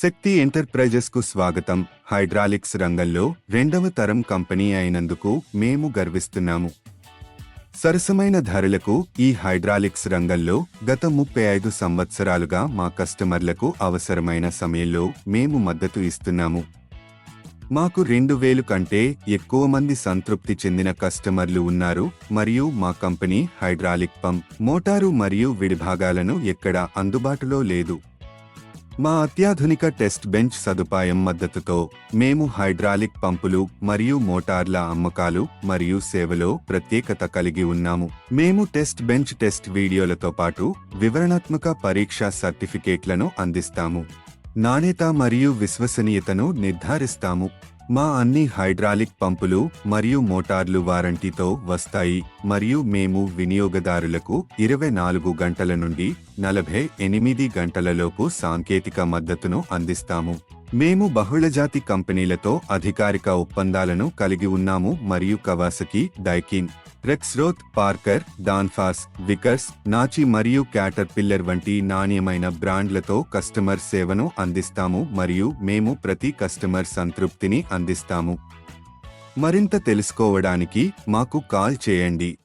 శక్తి ఎంటర్ప్రైజెస్కు స్వాగతం. హైడ్రాలిక్స్ రంగంలో రెండవ తరం కంపెనీ అయినందుకు మేము గర్విస్తున్నాము. సరసమైన ధరలకు ఈ హైడ్రాలిక్స్ రంగంలో గత ముప్పై ఐదు సంవత్సరాలుగా మా కస్టమర్లకు అవసరమైన సమయంలో మేము మద్దతు ఇస్తున్నాము. మాకు రెండు వేలు కంటే ఎక్కువ మంది సంతృప్తి చెందిన కస్టమర్లు ఉన్నారు మరియు మా కంపెనీ హైడ్రాలిక్ పంప్ మోటారు మరియు విడిభాగాలను ఎక్కడా అందుబాటులో లేదు. మా అత్యాధునిక టెస్ట్ బెంచ్ సదుపాయం మద్దతుతో మేము హైడ్రాలిక్ పంపులు మరియు మోటార్ల అమ్మకాలు మరియు సేవలో ప్రత్యేకత కలిగి ఉన్నాము. మేము టెస్ట్ బెంచ్ టెస్ట్ వీడియోలతో పాటు వివరణాత్మక పరీక్షా సర్టిఫికేట్లను అందిస్తాము. నాణ్యత మరియు విశ్వసనీయతను నిర్ధారిస్తాము. మా అన్ని హైడ్రాలిక్ పంపులు మరియు మోటార్లు వారంటీతో వస్తాయి మరియు మేము వినియోగదారులకు ఇరవై నాలుగు గంటల నుండి నలభై ఎనిమిది గంటలలోపు సాంకేతిక మద్దతును అందిస్తాము. మేము బహుళజాతి కంపెనీలతో అధికారిక ఒప్పందాలను కలిగి ఉన్నాము మరియు Kawasaki Daikin Rexroth Parker Danfoss Vickers Nachi మరియు క్యాటర్ పిల్లర్ వంటి నాణ్యమైన బ్రాండ్లతో కస్టమర్ సేవను అందిస్తాము మరియు మేము ప్రతి కస్టమర్ సంతృప్తిని అందిస్తాము. మరింత తెలుసుకోవడానికి మాకు కాల్ చేయండి.